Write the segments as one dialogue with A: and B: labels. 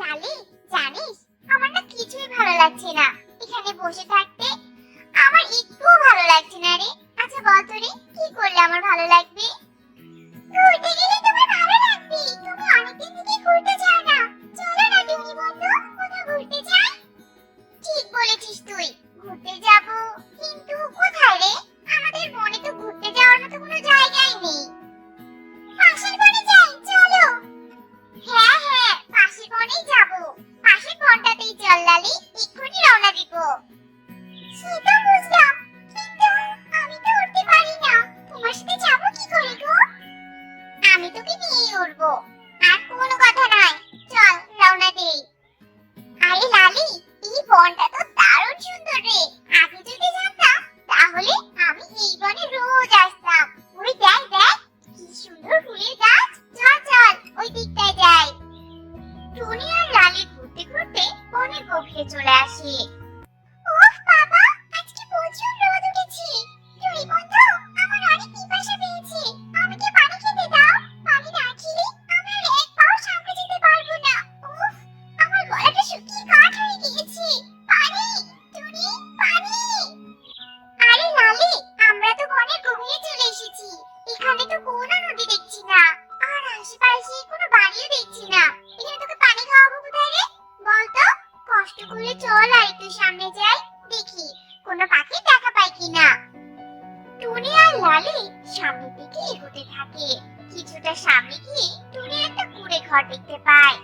A: লালি, জানিস, আমার না কিছুই ভালো লাগছে না। এখানে বসে থাকতে আমার একটুও ভালো লাগছে না রে। আচ্ছা বল তো রে, কি করলে আমার ভালো লাগবে? ঘুরতে গেলে তোমার ভালো লাগবে। তুমি অনেকদিন থেকে ঘুরতে যাও না। চলো না তুমি বন্ধু, কোথাও ঘুরতে যাই। ঠিক বলেছিস তুই, ঘুরতে যাব, কিন্তু কোনো বাড়িও দেখছি না। এখানে তোকে পানি খাওয়াবো কোথায় রে? বলতো, কষ্ট করে চল আর একটু সামনে যাই, দেখি কোনো পাখি দেখা পাই কিনা। টুনি আর লালি সামনের দিকে এগোতে থাকে। কিছুটা সামনে গিয়ে টুনি একটা কুড়ে ঘর দেখতে পায়।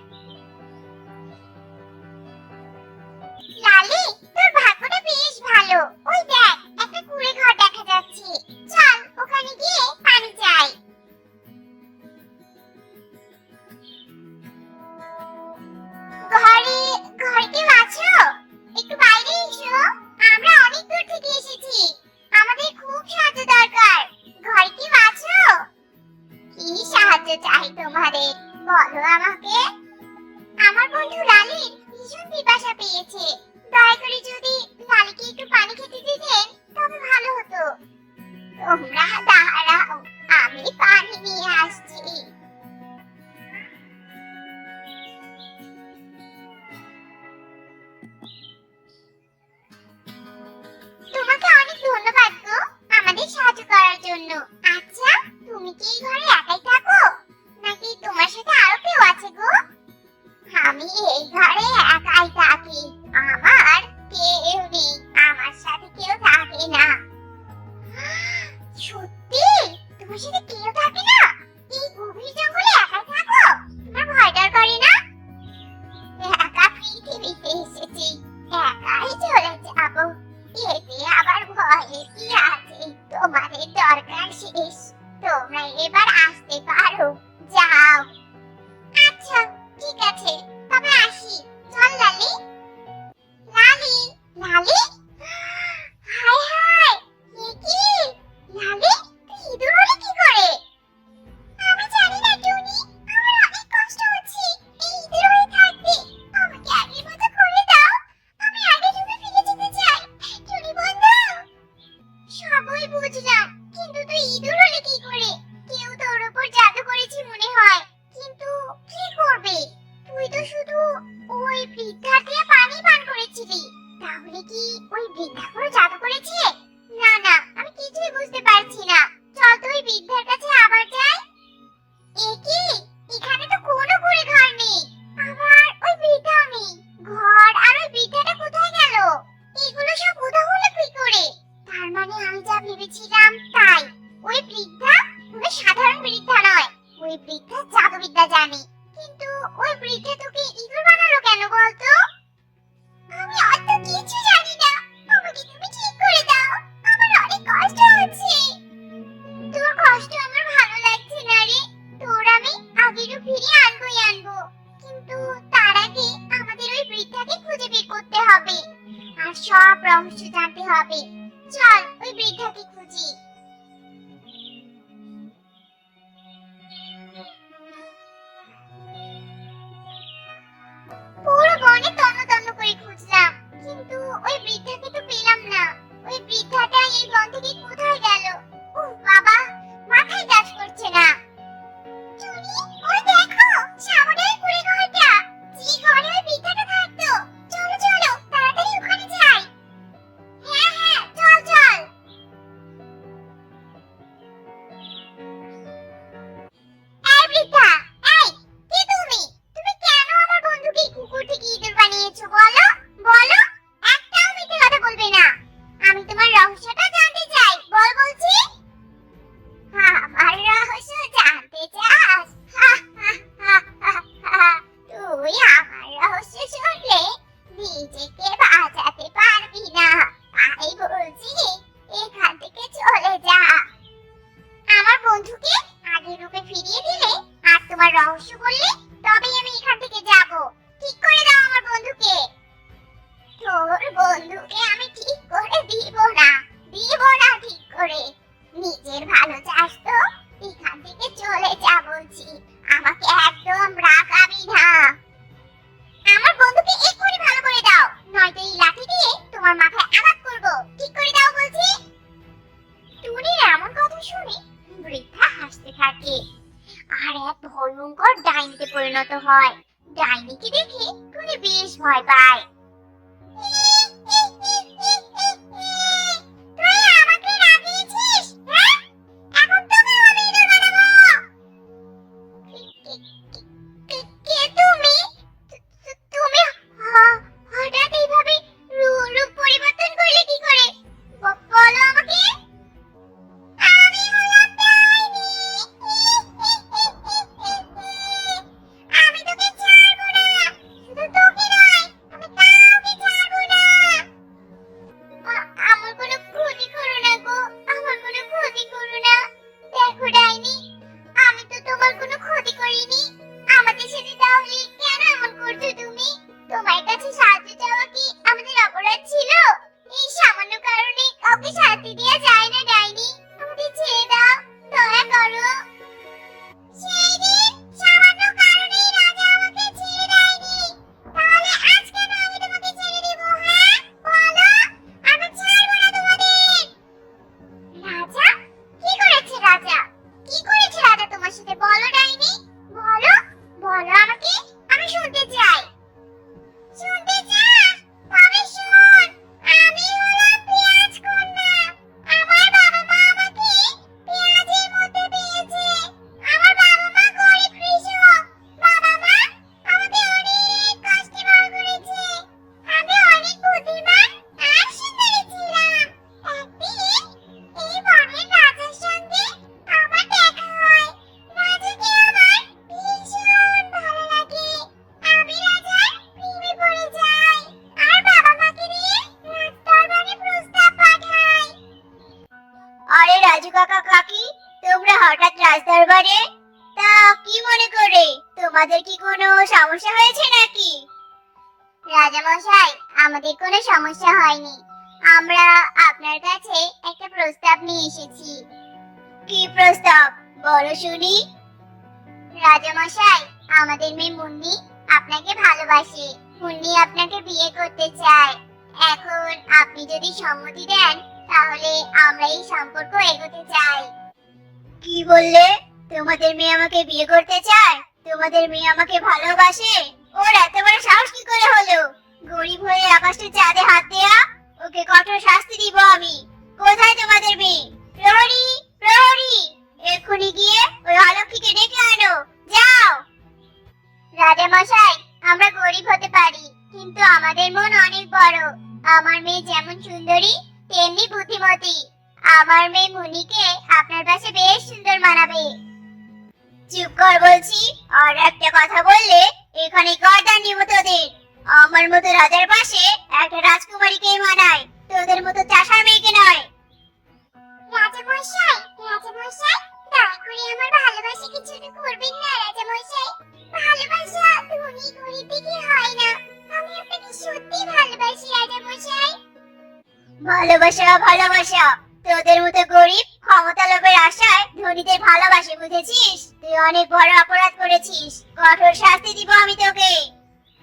A: topic 别爬楼梯 একটা প্রস্তাব নিয়ে এসেছি। কি প্রস্তাব? বলো শুনি। রাজামশাই, আমাদের মেয়ে মুন্নি আপনাকে ভালোবাসে। মুন্নি আপনাকে বিয়ে করতে চায়। এখন আপনি যদি সম্মতি দেন, তাহলে আমরা এই সম্পর্ক এগোতে চাই। কি বললে? তোমাদের মেয়ে আমাকে বিয়ে করতে চায়? তোমাদের মেয়ে আমাকে ভালোবাসে? ওর এত বড় সাহস কি করে হলো? গরিব হয়ে আকাশে চাঁদে হাত দেয়া? ওকে কঠোর শাস্তি দিব আমি। আমার মেয়ে মুনিকে আপনার কাছে বেশ সুন্দর মানাবে। চুপ কর বলছি আর একটা কথা বললে এখানে গর্দান নিব তোদের। আমার মতো রাজার পাশে একটা রাজকুমারীকে মানায় তোদের মতো চাষার মেয়েকে নয়। রাজামশাই রাজামশাই দয়া করে ভালোবাসা ভালোবাসা। তোদের মতো গরিব, ক্ষমতা লোভের আশায় ধনীদের ভালোবাসে, বুঝেছিস? তুই অনেক বড় অপরাধ করেছিস। কঠোর শাস্তি দিব আমি তোকে।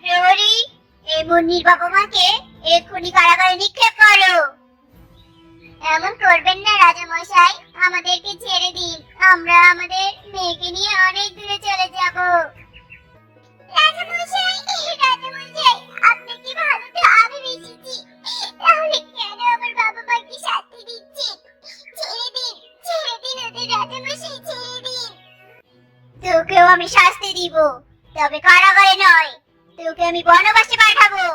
A: প্রহরী এই মুন্নির বাবা মাকে এক্ষুনি কারাগারে নিক্ষেপ করো। এমন করবেন না রাজা মশাই আমাদেরকে ছেড়ে দিন। আমরা আমাদের মেয়েকে নিয়ে অনেক দূরে চলে যাব। রাজা মশাই তোকেও আমি শাস্তি দিব তবে কারাগারে নয় তোকে আমি বনবাসে পাঠাবো।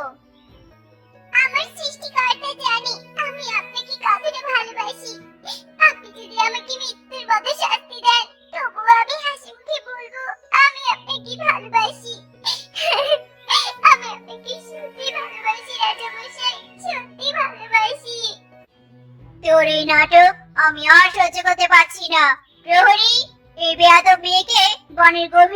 A: 你个屁！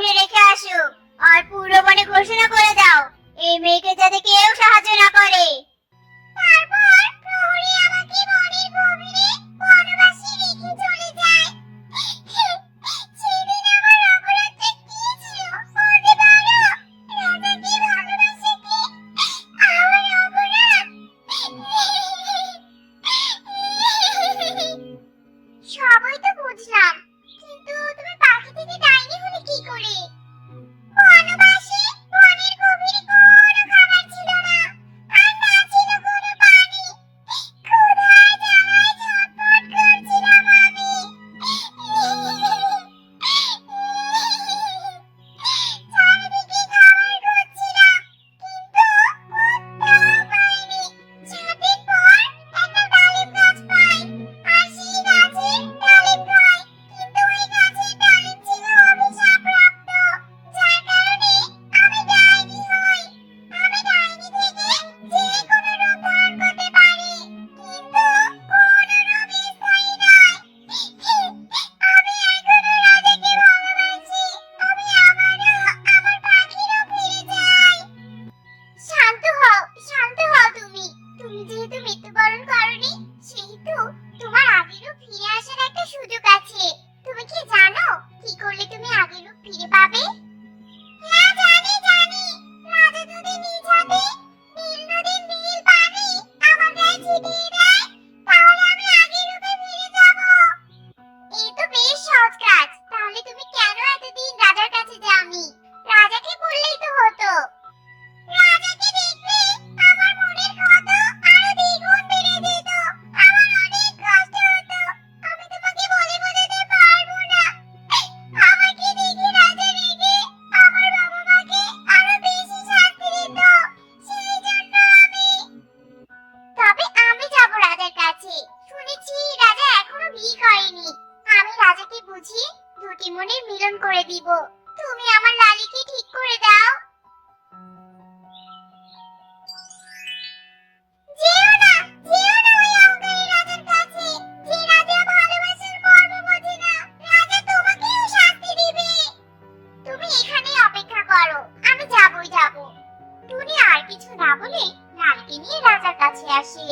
A: নিয়ে রাজার কাছে আসে।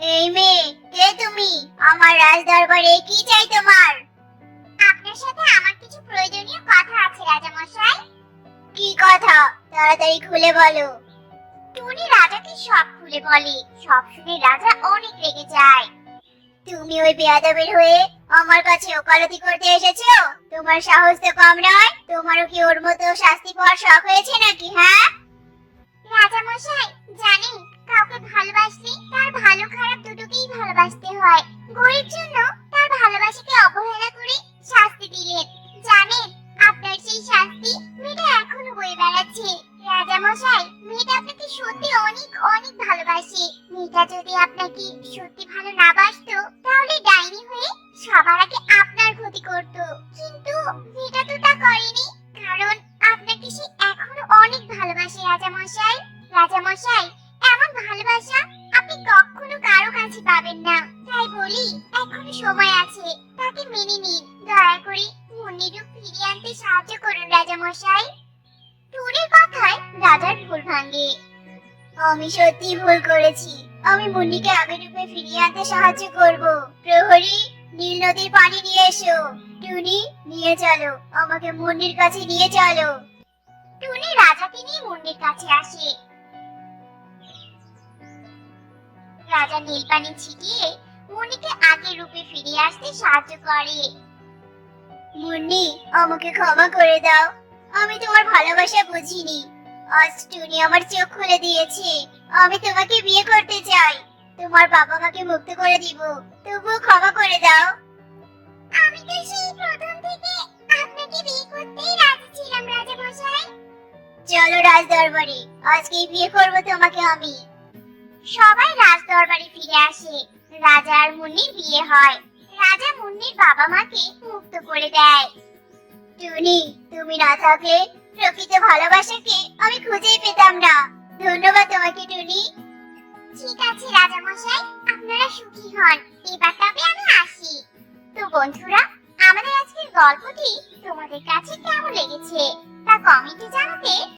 A: এই মেয়ে, কে তুমি? আমার রাজ দরবারে কি চাই তোমার? আপনার সাথে আমার কিছু প্রয়োজনীয় কথা আছে রাজা মশাই কি কথা? তাড়াতাড়ি খুলে বলো। টুনি রাজাকে সব খুলে বলে। সব শুনে রাজা অনেক রেগে যায়। তুমি ওই বেয়াদবের হয়ে আমার কাছে ওকালতি করতে এসেছ? তোমার সাহস তো কম নয়। তোমারও কি ওর মতো শাস্তি পাওয়ার শখ হয়েছে নাকি হ্যাঁ? রাজা মশাই ভালোবাসতে হয়। গরিব জন্য তার ভালোবাসাকে অবহেলা করে শাস্তি দিলেন। জানেন, আপনার সেই শাস্তি মেয়েটা এখনও বয়ে বেড়াচ্ছে। রাজা মশাই মেয়েটা আপনাকে সত্যি অনেক অনেক ভালোবাসে। মেয়েটা যদি আপনাকে সত্যি ভালো না বাসতো, তাহলে ডাইনি হয়ে সবার আগে আপনার ক্ষতি করত। কিন্তু মেয়েটা তো তা করেনি, কারণ আপনাকে সে এখনও অনেক ভালোবাসে রাজা মশাই রাজা মশাই এমন ভালোবাসা আপনি কখনো কাছে পাবেন না। তাই বলি এখনও সময় আছে। তাকে মেনে নিন। দয়া করে মুন্নিরূপ ফিরিয়ে আনতে সাহায্য করুন রাজা মশাই টুনির কথায় রাজার ভুল ভাঙে। আমি সত্যি ভুল করেছি। আমি মুন্নিকে আগের রূপে ফিরিয়ে আনতে সাহায্য করব। প্রহরী, নীল নদীর পানি নিয়ে এসো। টুনি, নিয়ে চলো। আমাকে মুন্নির কাছে নিয়ে চলো। টুনি রাজাকে নিয়ে মুন্নির কাছে আসে। রাজা নীল পানি ছিটিয়ে মুন্নিকে আগের রূপে ফিরিয়ে আসতে সাহায্য করে। মুন্নি, আমাকে ক্ষমা করে দাও। আমি তোমার ভালোবাসা বুঝিনি। আমার চোখ খুলে দিয়েছে। আমি তোমাকে বিয়ে করতে চাই। তোমার বাবা মাকে মুক্ত করে দিব। তবুও ক্ষমা করে দাও। আমি তো সেই প্রথম থেকে আপনাকে বিয়ে করতেই রাজি ছিলাম রাজা মশাই চলো রাজ দরবারে আজকেই বিয়ে করব তোমাকে আমি। সবাই রাজ দরবারে ফিরে আসে। রাজা আর মুন্নির বিয়ে হয়। রাজা মুন্নির বাবা মাকে মুক্ত করে দেয়। টুনি, তুমি না থাকলে প্রকৃত ভালোবাসাকে আমি খুঁজেই পেতাম না। ধন্যবাদ তোমাকে, টুনি। ঠিক আছে রাজা মশাই আপনারা সুখী হন। এবার তবে আমি আসি। তো বন্ধুরা, আমাদের আজকের গল্পটি তোমাদের কাছে কেমন লেগেছে তা কমেন্টে জানাতে